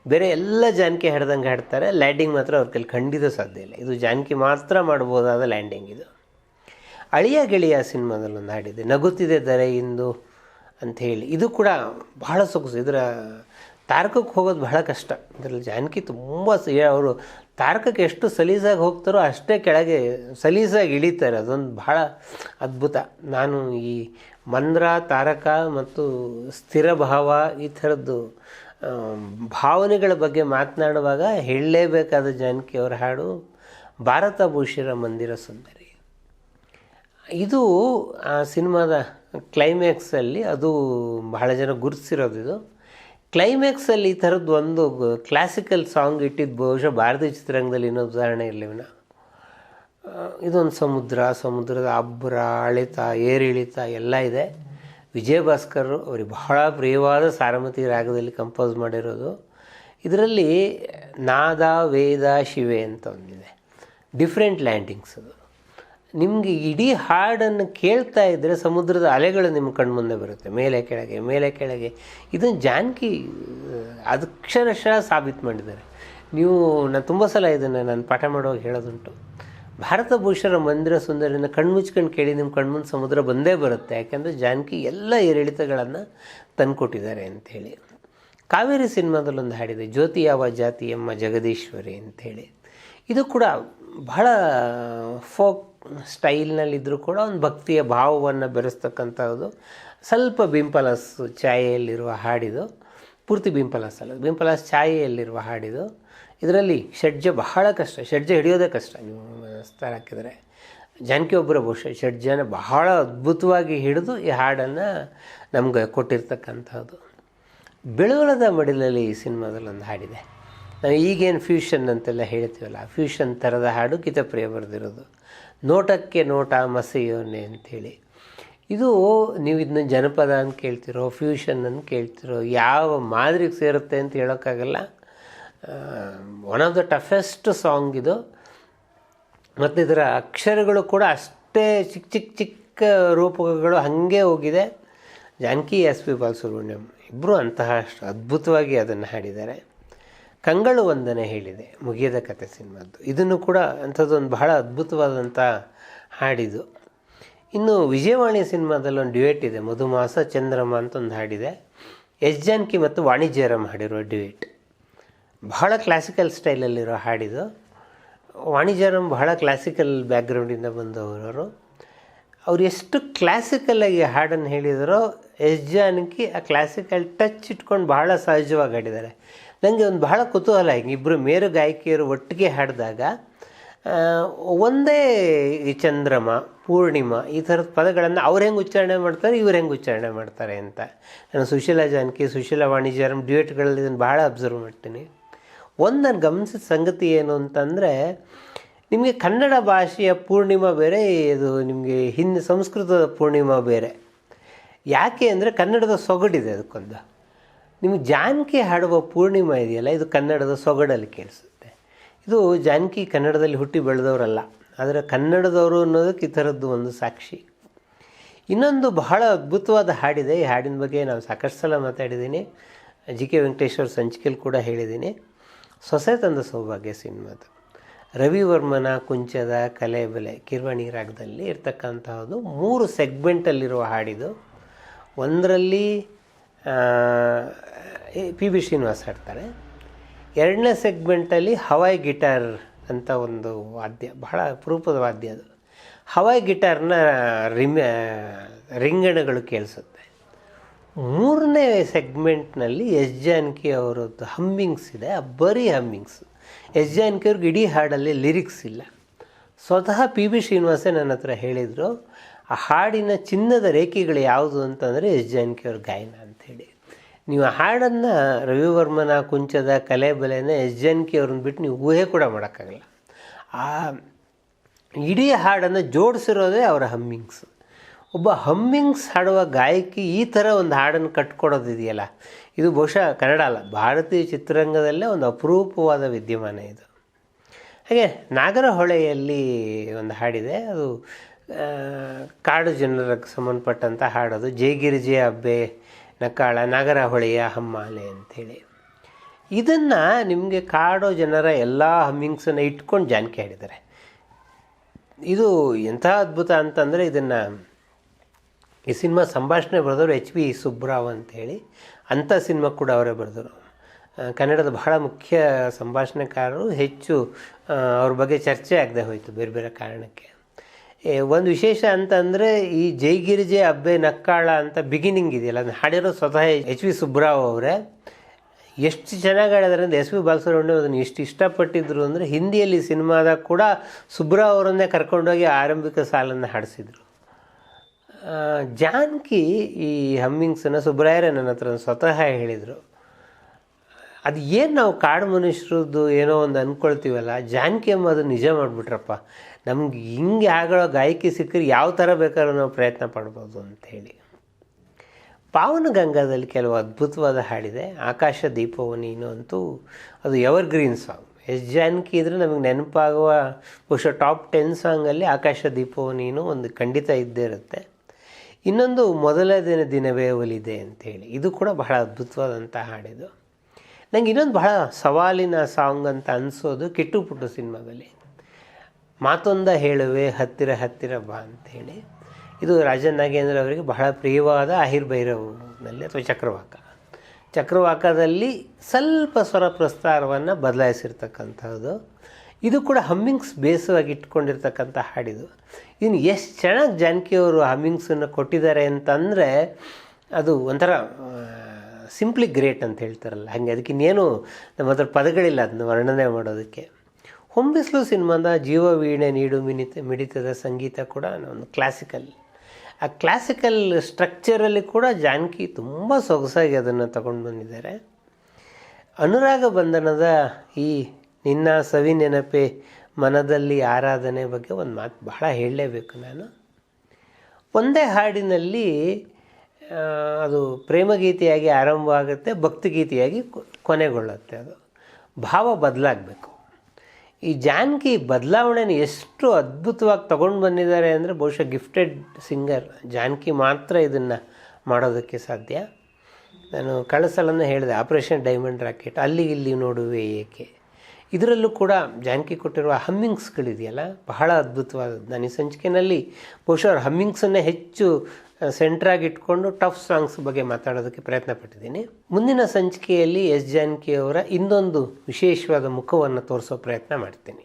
S1: ಬೇರೆ ಎಲ್ಲ ಜಾನಕಿ ಹಾಡ್ದಂಗೆ ಹಾಡ್ತಾರೆ. ಲ್ಯಾಂಡಿಂಗ್ ಮಾತ್ರ ಅವ್ರ ಕೈಲಿ ಖಂಡಿತ ಸಾಧ್ಯ ಇಲ್ಲ. ಇದು ಜಾನಕಿ ಮಾತ್ರ ಮಾಡ್ಬೋದಾದ ಲ್ಯಾಂಡಿಂಗ್ ಇದು. ಅಳಿಯ ಗೆಳೆಯ ಸಿನಿಮಾದಲ್ಲಿ ಒಂದು ಹಾಡಿದೆ. ನಗುತ್ತಿದೆ ದರೆ ಇಂದು. ಅಂಥೇಳಿ ಇದು ಕೂಡ ಬಹಳ ಸೊಗಸು. ಇದರ ತಾರಕಕ್ಕೆ ಹೋಗೋದು ಬಹಳ ಕಷ್ಟ. ಇದರಲ್ಲಿ ಜಾನಕಿ ತುಂಬ ಅವರು ತಾರಕಕ್ಕೆ ಎಷ್ಟು ಸಲೀಸಾಗಿ ಹೋಗ್ತಾರೋ ಅಷ್ಟೇ ಕೆಳಗೆ ಸಲೀಸಾಗಿ ಇಳಿತಾರೆ. ಅದೊಂದು ಬಹಳ ಅದ್ಭುತ. ನಾನು ಈ ಮಂದ್ರ, ತಾರಕ ಮತ್ತು ಸ್ಥಿರ ಭಾವ ಈ ಥರದ್ದು ಭಾವನೆಗಳ ಬಗ್ಗೆ ಮಾತನಾಡುವಾಗ ಹೇಳಲೇಬೇಕಾದ ಜಾನಕಿಯವರ ಹಾಡು ಭಾರತ ಭೂಷಿರ ಮಂದಿರ ಸುಂದರಿ. ಇದು ಆ ಸಿನಿಮಾದ ಕ್ಲೈಮ್ಯಾಕ್ಸಲ್ಲಿ ಅದು ಬಹಳ ಜನ ಗುರುತಿಸಿರೋದು ಇದು. ಕ್ಲೈಮ್ಯಾಕ್ಸಲ್ಲಿ ಈ ಥರದ್ದು ಒಂದು ಕ್ಲಾಸಿಕಲ್ ಸಾಂಗ್ ಇಟ್ಟಿದ್ದು ಬಹುಶಃ ಭಾರತೀಯ ಚಿತ್ರರಂಗದಲ್ಲಿ ಇನ್ನೊಂದು ಉದಾಹರಣೆ ಇರಲಿವಿನ ಇದೊಂದು ಸಮುದ್ರ ಸಮುದ್ರದ ಅಬ್ಬರ, ಅಳಿತ, ಏರಿಳಿತ ಎಲ್ಲ ಇದೆ. ವಿಜಯ ಭಾಸ್ಕರ್ ಅವ್ರಿಗೆ ಬಹಳ ಪ್ರಿಯವಾದ ಸಾರಮತಿ ರಾಗದಲ್ಲಿ ಕಂಪೋಸ್ ಮಾಡಿರೋದು. ಇದರಲ್ಲಿ ನಾದ, ವೇದ, ಶಿವೆ ಅಂತ ಒಂದಿದೆ. ಡಿಫ್ರೆಂಟ್ ಲ್ಯಾಂಡಿಂಗ್ಸ್ ಅದು. ನಿಮಗೆ ಇಡೀ ಹಾಡನ್ನು ಕೇಳ್ತಾ ಇದ್ದರೆ ಸಮುದ್ರದ ಅಲೆಗಳು ನಿಮ್ಮ ಕಣ್ಮುಂದೆ ಬರುತ್ತೆ, ಮೇಲೆ ಕೆಳಗೆ ಮೇಲೆ ಕೆಳಗೆ. ಇದನ್ನು ಜಾನಕಿ ಅಕ್ಷರಶಃ ಸಾಬೀತು ಮಾಡಿದ್ದಾರೆ. ನೀವು, ನಾನು ತುಂಬ ಸಲ ಇದನ್ನು ನಾನು ಪಾಠ ಮಾಡುವಾಗ ಹೇಳೋದುಂಟು. ಭಾರತ ಭೂಷಣ ಮಂದಿರ ಸುಂದರಿನ ಕಣ್ಮುಚ್ಕೊಂಡು ಕೇಳಿ ನಿಮ್ಮ ಕಣ್ಮುಂದೆ ಸಮುದ್ರ ಬಂದೇ ಬರುತ್ತೆ, ಯಾಕೆಂದರೆ ಜಾನಕಿ ಎಲ್ಲ ಏರಿಳಿತಗಳನ್ನು ತಂದುಕೊಟ್ಟಿದ್ದಾರೆ ಅಂಥೇಳಿ. ಕಾವೇರಿ ಸಿನಿಮಾದಲ್ಲೊಂದು ಹಾಡಿದೆ, ಜ್ಯೋತಿ ಯಾವ ಜಾತಿ ಎಮ್ಮ ಜಗದೀಶ್ವರಿ ಅಂಥೇಳಿ. ಇದು ಕೂಡ ಬಹಳ ಫೋಕ್ ಸ್ಟೈಲ್ನಲ್ಲಿದ್ದರೂ ಕೂಡ ಒಂದು ಭಕ್ತಿಯ ಭಾವವನ್ನು ಬೆರೆಸ್ತಕ್ಕಂಥದ್ದು. ಸ್ವಲ್ಪ ಬಿಂಪಲಸ್ ಛಾಯೆಯಲ್ಲಿರುವ ಹಾಡಿದು, ಪೂರ್ತಿ ಬಿಂಪಲಸ್ ಅಲ್ಲ, ಬಿಂಪಲಸ್ ಛಾಯೆಯಲ್ಲಿರುವ ಹಾಡಿದು, ಇದರಲ್ಲಿ ಷಡ್ಜ ಬಹಳ ಕಷ್ಟ, ಷಡ್ಜ ಹಿಡಿಯೋದೇ ಕಷ್ಟ ನೀವು ಸ್ತಾರ ಹಾಕಿದರೆ. ಜಾನಕಿ ಒಬ್ಬರ ಬಹುಶಃ ಷಡ್ಜನ ಬಹಳ ಅದ್ಭುತವಾಗಿ ಹಿಡಿದು ಈ ಹಾಡನ್ನು ನಮ್ಗೆ ಕೊಟ್ಟಿರ್ತಕ್ಕಂಥದ್ದು. ಬೆಳವಲದ ಮಡಿಲಲ್ಲಿ ಈ ಸಿನಿಮಾದಲ್ಲಿ ಒಂದು ಹಾಡಿದೆ. ನಾವು ಈಗೇನು ಫ್ಯೂಷನ್ ಅಂತೆಲ್ಲ ಹೇಳ್ತೀವಲ್ಲ, ಫ್ಯೂಷನ್ ಥರದ ಹಾಡು ಕಿತಪ್ರಿಯ ಬರೆದಿರೋದು ನೋಟಕ್ಕೆ ನೋಟ ಮಸೆಯೋನೆ ಅಂಥೇಳಿ ಇದು ನೀವು ಇದನ್ನ ಜನಪದ ಅಂತ ಕೇಳ್ತಿರೋ ಫ್ಯೂಷನ್ ಅಂತ ಕೇಳ್ತಿರೋ, ಯಾವ ಮಾದರಿಗೆ ಸೇರುತ್ತೆ ಅಂತ ಹೇಳೋಕ್ಕಾಗಲ್ಲ. One of the toughest song ಇದು. ಮತ್ತು ಇದರ ಅಕ್ಷರಗಳು ಕೂಡ ಅಷ್ಟೇ ಚಿಕ್ಕ ಚಿಕ್ಕ ಚಿಕ್ಕ ರೂಪಗಳು ಹಾಗೆ ಹೋಗಿದೆ. ಜಾನಕಿ ಎಸ್ ಪಿ ಬಾಲಸುಬ್ರಹ್ಮಣ್ಯಂ ಇಬ್ಬರು ಅಂತಹ ಅದ್ಭುತವಾಗಿ ಅದನ್ನು ಹಾಡಿದ್ದಾರೆ. ಕಂಗಳು ವಂದನೆ ಹೇಳಿದೆ, ಮುಗಿಯದ ಕತೆ ಸಿನಿಮಾದ್ದು. ಇದನ್ನು ಕೂಡ ಅಂಥದ್ದೊಂದು ಬಹಳ ಅದ್ಭುತವಾದಂಥ ಹಾಡಿದು. ಇನ್ನು ವಿಜಯವಾಣಿ ಸಿನಿಮಾದಲ್ಲಿ ಒಂದು ಡ್ಯುಯೇಟ್ ಇದೆ, ಮಧುಮಾಸ ಚಂದ್ರಮ ಅಂತ ಒಂದು ಹಾಡಿದೆ. ಎಸ್ ಜಾನಕಿ ಮತ್ತು ವಾಣಿಜ್ಯರಾಮ್ ಹಾಡಿರೋ ಡ್ಯುಯೇಟ್. ಬಹಳ ಕ್ಲಾಸಿಕಲ್ ಸ್ಟೈಲಲ್ಲಿರೋ ಹಾಡಿದು. ವಾಣಿಜ್ಯರಾಮ್ ಬಹಳ ಕ್ಲಾಸಿಕಲ್ ಬ್ಯಾಕ್ಗ್ರೌಂಡಿಂದ ಬಂದವರು ಅವರು ಎಷ್ಟು ಕ್ಲಾಸಿಕಲಾಗಿ ಹಾಡನ್ನು ಹೇಳಿದರೋ, ಎಸ್ ಜಾನಕಿ ಆ ಕ್ಲಾಸಿಕಲ್ ಟಚ್ ಇಟ್ಕೊಂಡು ಬಹಳ ಸಹಜವಾಗಿ ಹಾಡಿದ್ದಾರೆ. ನನಗೆ ಒಂದು ಬಹಳ ಕುತೂಹಲ ಇಬ್ಬರು ಮೇರು ಗಾಯಕಿಯರು ಒಟ್ಟಿಗೆ ಹಾಡಿದಾಗ ಒಂದೇ ಚಂದ್ರಮ, ಪೂರ್ಣಿಮಾ, ಈ ಥರದ ಪದಗಳನ್ನು ಅವ್ರು ಹೆಂಗೆ ಉಚ್ಚಾರಣೆ ಮಾಡ್ತಾರೆ, ಇವ್ರು ಹೆಂಗೆ ಉಚ್ಚಾರಣೆ ಮಾಡ್ತಾರೆ ಅಂತ. ನಾನು ಸುಶೀಲಾ ಜಾನಕಿ, ಸುಶೀಲಾ ವಾಣಿಜ್ಯರಂ ಡ್ಯೂಯೇಟ್ಗಳಲ್ಲಿ ಇದನ್ನು ಭಾಳ ಅಬ್ಸರ್ವ್ ಮಾಡ್ತೀನಿ. ಒಂದು ನಾನು ಗಮನಿಸಿದ ಸಂಗತಿ ಏನು ಅಂತಂದರೆ, ನಿಮಗೆ ಕನ್ನಡ ಭಾಷೆಯ ಪೂರ್ಣಿಮಾ ಬೇರೆ, ಇದು ನಿಮಗೆ ಹಿಂದಿ ಸಂಸ್ಕೃತದ ಪೂರ್ಣಿಮಾ ಬೇರೆ. ಯಾಕೆ ಅಂದರೆ ಕನ್ನಡದ ಸೊಗಡಿದೆ ಅದಕ್ಕೊಂದು. ನಿಮಗೆ ಜಾನಕಿ ಹಾಡುವ ಪೂರ್ಣಿಮಾ ಇದೆಯಲ್ಲ, ಇದು ಕನ್ನಡದ ಸೊಗಡಲ್ಲಿ ಕೇಳಿಸುತ್ತೆ. ಇದು ಜಾನಕಿ ಕನ್ನಡದಲ್ಲಿ ಹುಟ್ಟಿ ಬೆಳೆದವರಲ್ಲ, ಆದರೆ ಕನ್ನಡದವರು ಅನ್ನೋದಕ್ಕೆ ಈ ಥರದ್ದು ಒಂದು ಸಾಕ್ಷಿ. ಇನ್ನೊಂದು ಬಹಳ ಅದ್ಭುತವಾದ ಹಾಡಿದೆ, ಈ ಹಾಡಿನ ಬಗ್ಗೆ ನಾನು ಸಾಕಷ್ಟು ಸಲ ಮಾತಾಡಿದ್ದೀನಿ. ಜಿ ಕೆ ವೆಂಕಟೇಶ್ವರ ಸಂಚಿಕೆಯಲ್ಲಿ ಕೂಡ ಹೇಳಿದ್ದೀನಿ. ಸೊಸೆ ತಂದ ಸೌಭಾಗ್ಯ ಸಿನಿಮಾದು. ರವಿವರ್ಮನ ಕುಂಚದ ಕಲೆ ಬೆಲೆ, ಕಿರ್ವಾಣಿ ರಾಗದಲ್ಲಿ ಇರ್ತಕ್ಕಂತಹದ್ದು ಮೂರು ಸೆಗ್ಮೆಂಟಲ್ಲಿರುವ ಹಾಡಿದು, ಒಂದರಲ್ಲಿ ಪಿ ಬಿ ಶ್ರೀನಿವಾಸ್ ಹಾಡ್ತಾರೆ. ಎರಡನೇ ಸೆಗ್ಮೆಂಟಲ್ಲಿ ಹವಾಯ್ ಗಿಟಾರ್ ಅಂತ ಒಂದು ವಾದ್ಯ, ಬಹಳ ಅಪರೂಪದ ವಾದ್ಯ ಅದು. ಹವಾಯ್ ಗಿಟಾರ್ನ ರಿಮ್ ರಿಂಗಣಗಳು ಕೇಳಿಸುತ್ತೆ. ಮೂರನೇ ಸೆಗ್ಮೆಂಟ್ನಲ್ಲಿ ಎಸ್ ಜಾನಕಿ ಅವರದ್ದು ಹಮ್ಮಿಂಗ್ಸ್ ಇದೆ ಬರೀ ಹಮ್ಮಿಂಗ್ಸ್. ಎಸ್ ಜಾನಕಿ ಅವ್ರಿಗೆ ಇಡೀ ಹಾಡಲ್ಲಿ ಲಿರಿಕ್ಸ್ ಇಲ್ಲ. ಸ್ವತಃ ಪಿ ಬಿ ಶ್ರೀನಿವಾಸೇ ನನ್ನ ಹತ್ರ ಹೇಳಿದರು ಆ ಹಾಡಿನ ಚಿನ್ನದ ರೇಖೆಗಳು ಯಾವುದು ಅಂತಂದರೆ ಎಸ್ ಜಾನಕಿ ಅವ್ರ ಗಾಯನ ಅಂಥೇಳಿ ನೀವು ಆ ಹಾಡನ್ನು ರವಿವರ್ಮನ ಕುಂಚದ ಕಲೆ ಬಲೆನ ಎಸ್ ಜಾನಕಿ ಅವ್ರನ್ನ ಬಿಟ್ಟು ನೀವು ಊಹೆ ಕೂಡ ಮಾಡೋಕ್ಕಾಗಲ್ಲ. ಆ ಇಡೀ ಹಾಡನ್ನು ಜೋಡಿಸಿರೋದೇ ಅವರ ಹಮ್ಮಿಂಗ್ಸ್. ಒಬ್ಬ ಹಮ್ಮಿಂಗ್ಸ್ ಹಾಡುವ ಗಾಯಕಿ ಈ ಥರ ಒಂದು ಹಾಡನ್ನು ಕಟ್ಕೊಡೋದಿದೆಯಲ್ಲ ಇದು ಬಹುಶಃ ಕನ್ನಡ ಅಲ್ಲ, ಭಾರತೀಯ ಚಿತ್ರರಂಗದಲ್ಲೇ ಒಂದು ಅಪರೂಪವಾದ ವಿದ್ಯಮಾನ ಇದು. ಹಾಗೆ ನಾಗರಹೊಳೆಯಲ್ಲಿ ಒಂದು ಹಾಡಿದೆ, ಅದು ಕಾಡು ಜನರಿಗೆ ಸಂಬಂಧಪಟ್ಟಂಥ ಹಾಡೋದು ಜಯಗಿರಿಜೆ ಹಬ್ಬೆ ನಕ್ಕಾಳ ನಾಗರಹೊಳೆಯ ಹಮ್ಮಾಲೆ ಅಂಥೇಳಿ. ಇದನ್ನು ನಿಮಗೆ ಕಾಡೋ ಜನರ ಎಲ್ಲ ಹಮ್ಮಿಂಗ್ಸನ್ನು ಇಟ್ಕೊಂಡು ಜಾನಕಿ ಹಾಡಿದ್ದಾರೆ. ಇದು ಎಂಥ ಅದ್ಭುತ ಅಂತಂದರೆ ಇದನ್ನು ಈ ಸಿನಿಮಾ ಸಂಭಾಷಣೆ ಬರೆದವರು ಎಚ್ ವಿ ಸುಬ್ರಾವ್ ಅಂತೇಳಿ ಅಂಥ ಸಿನಿಮಾ ಕೂಡ ಅವರೇ ಬರೆದರು. ಕನ್ನಡದ ಬಹಳ ಮುಖ್ಯ ಸಂಭಾಷಣೆಕಾರರು. ಹೆಚ್ಚು ಅವ್ರ ಬಗ್ಗೆ ಚರ್ಚೆ ಆಗದೆ ಹೋಯಿತು ಬೇರೆ ಬೇರೆ ಕಾರಣಕ್ಕೆ. ಒಂದು ವಿಶೇಷ ಅಂತಂದರೆ ಈ ಜೈಗಿರಿಜೆ ಅಬ್ಬೆ ನಕ್ಕಾಳ ಅಂತ ಬಿಗಿನಿಂಗ್ ಇದೆಯಲ್ಲ, ಅದನ್ನ ಹಾಡಿರೋ ಸ್ವತಃ ಎಚ್ ವಿ ಸುಬ್ರಾವ್ ಅವರೇ. ಎಷ್ಟು ಚೆನ್ನಾಗಿ ಅಂದರೆ ಎಸ್ ವಿ ಬಾಲಸುಬ್ರಹ್ಮಣ್ಯ ಅದನ್ನು ಎಷ್ಟು ಇಷ್ಟಪಟ್ಟಿದ್ರು ಅಂದರೆ ಹಿಂದಿಯಲ್ಲಿ ಸಿನಿಮಾದಾಗ ಕೂಡ ಸುಬ್ರಾವ್ ಅವರನ್ನೇ ಕರ್ಕೊಂಡೋಗಿ ಆರಂಭಿಕ ಸಾಲನ್ನು ಹಾಡಿಸಿದ್ರು. ಜಾನಕಿ ಈ ಹಮ್ಮಿಂಗ್ಸನ್ನು ಸುಬ್ರಾಯರೇ ನನ್ನ ಹತ್ರ ಸ್ವತಃ ಹೇಳಿದರು. ಅದು ಏನು ನಾವು ಕಾಡು ಮನುಷ್ಯರದ್ದು ಏನೋ ಒಂದು ಅಂದ್ಕೊಳ್ತೀವಲ್ಲ ಜಾನಕಿ ಅಮ್ಮ ಅದು ನಿಜ ಮಾಡಿಬಿಟ್ರಪ್ಪ. ನಮ್ಗೆ ಹಿಂಗೆ ಆಗೋ ಗಾಯಕಿ ಸಿಕ್ಕರೆ ಯಾವ ಥರ ಬೇಕಾದ್ರೂ ನಾವು ಪ್ರಯತ್ನ ಪಡ್ಬೋದು ಅಂಥೇಳಿ ಪಾವನ ಗಂಗಾದಲ್ಲಿ ಕೆಲವು ಅದ್ಭುತವಾದ ಹಾಡಿದೆ. ಆಕಾಶ ದೀಪವು ನೀನು ಅಂತೂ ಅದು evergreen song S Janaki ಇದ್ರೆ ನಮಗೆ ನೆನಪಾಗುವ ಬಹುಶಃ ಟಾಪ್ ಟೆನ್ ಸಾಂಗಲ್ಲಿ ಆಕಾಶ ದೀಪವು ನೀನು ಒಂದು ಖಂಡಿತ ಇದ್ದೇ ಇರುತ್ತೆ. ಇನ್ನೊಂದು ಮೊದಲ ದಿನ ದಿನವೇ ಒಲಿದೆ ಅಂತೇಳಿ ಇದು ಕೂಡ ಬಹಳ ಅದ್ಭುತವಾದಂಥ ಹಾಡಿದು. ನನಗೆ ಇನ್ನೊಂದು ಬಹಳ ಸವಾಲಿನ ಸಾಂಗ್ ಅಂತ ಅನಿಸೋದು ಕಿಟ್ಟು ಪುಟ್ಟು ಸಿನಿಮಾದಲ್ಲಿ. ಮಾತೊಂದ ಹೇಳುವೆ, ಹತ್ತಿರ ಹತ್ತಿರ ಬಾ ಅಂಥೇಳಿ ಇದು ರಾಜನ್ ನಾಗೇಂದ್ರ ಅವರಿಗೆ ಬಹಳ ಪ್ರಿಯವಾದ ಆಹಿರ್ಭೈರವನಲ್ಲಿ ಅಥವಾ ಚಕ್ರವಾಕ. ಚಕ್ರವಾಕದಲ್ಲಿ ಸ್ವಲ್ಪ ಸ್ವರ ಪ್ರಸ್ತಾರವನ್ನು ಬದಲಾಯಿಸಿರ್ತಕ್ಕಂಥದ್ದು. ಇದು ಕೂಡ ಹಮ್ಮಿಂಗ್ಸ್ ಬೇಸವಾಗಿ ಇಟ್ಕೊಂಡಿರ್ತಕ್ಕಂಥ ಹಾಡಿದು. ಇನ್ನು ಎಷ್ಟು ಚೆನ್ನಾಗಿ ಜಾನಕಿಯವರು ಹಮ್ಮಿಂಗ್ಸನ್ನು ಕೊಟ್ಟಿದ್ದಾರೆ ಅಂತಂದರೆ ಅದು ಒಂಥರ ಸಿಂಪ್ಲಿ ಗ್ರೇಟ್ ಅಂತ ಹೇಳ್ತಾರಲ್ಲ. ಹಾಗೆ ಅದಕ್ಕೆ ಇನ್ನೇನು ನಮ್ಮ ಹತ್ರ ಪದಗಳಿಲ್ಲ, ಅದನ್ನ ವರ್ಣನೆ ಮಾಡೋದಕ್ಕೆ. ಹೊಂಬಿಸ್ಲು ಸಿನಿಮಾದ ಜೀವ ವೀಣೆ ನೀಡು ಮಿನಿತ ಮಿಡಿತದ ಸಂಗೀತ ಕೂಡ ಒಂದು ಕ್ಲಾಸಿಕಲ್ ಆ ಕ್ಲಾಸಿಕಲ್ ಸ್ಟ್ರಕ್ಚರಲ್ಲಿ ಕೂಡ ಜಾನಕಿ ತುಂಬ ಸೊಗಸಾಗಿ ಅದನ್ನು ತಗೊಂಡು ಬಂದಿದ್ದಾರೆ. ಅನುರಾಗ ಬಂಧನದ ಈ ನಿನ್ನ ಸವಿ ನೆನಪೆ ಮನದಲ್ಲಿ ಆರಾಧನೆ ಬಗ್ಗೆ ಒಂದು ಮಾತು ಬಹಳ ಹೇಳಲೇಬೇಕು ನಾನು. ಒಂದೇ ಹಾಡಿನಲ್ಲಿ ಅದು ಪ್ರೇಮಗೀತೆಯಾಗಿ ಆರಂಭ ಆಗುತ್ತೆ ಭಕ್ತಿಗೀತೆಯಾಗಿ ಕೊನೆಗೊಳ್ಳುತ್ತೆ ಅದು. ಭಾವ ಬದಲಾಗಬೇಕು. ಈ ಜಾನ್ಕಿ ಬದಲಾವಣೆನ ಎಷ್ಟು ಅದ್ಭುತವಾಗಿ ತಗೊಂಡು ಬಂದಿದ್ದಾರೆ ಅಂದರೆ ಬಹುಶಃ ಗಿಫ್ಟೆಡ್ ಸಿಂಗರ್ ಜಾನ್ಕಿ ಮಾತ್ರ ಇದನ್ನು ಮಾಡೋದಕ್ಕೆ ಸಾಧ್ಯ. ನಾನು ಕಳಸಲನ್ನು ಹೇಳಿದೆ ಆಪರೇಷನ್ ಡೈಮಂಡ್ ರಾಕೆಟ್ ಅಲ್ಲಿ ಇಲ್ಲಿ ನೋಡುವೆ ಏಕೆ? ಇದರಲ್ಲೂ ಕೂಡ ಜಾನ್ಕಿ ಕೊಟ್ಟಿರುವ ಹಮ್ಮಿಂಗ್ಸ್ಗಳಿದೆಯಲ್ಲ ಬಹಳ ಅದ್ಭುತವಾದದ್ದು. ನಾನು ಈ ಸಂಚಿಕೆಯಲ್ಲಿ ಬಹುಶಃ ಹಮ್ಮಿಂಗ್ಸನ್ನೇ ಹೆಚ್ಚು ಸೆಂಟ್ರಾಗಿ ಇಟ್ಕೊಂಡು ಟಫ್ ಸಾಂಗ್ಸ್ ಬಗ್ಗೆ ಮಾತಾಡೋದಕ್ಕೆ ಪ್ರಯತ್ನ ಪಟ್ಟಿದ್ದೀನಿ ಮುಂದಿನ ಸಂಚಿಕೆಯಲ್ಲಿ ಎಸ್ ಜಾನಕಿ ಅವರ ಇನ್ನೊಂದು ವಿಶೇಷವಾದ ಮುಖವನ್ನು ತೋರಿಸೋ ಪ್ರಯತ್ನ ಮಾಡ್ತೀನಿ.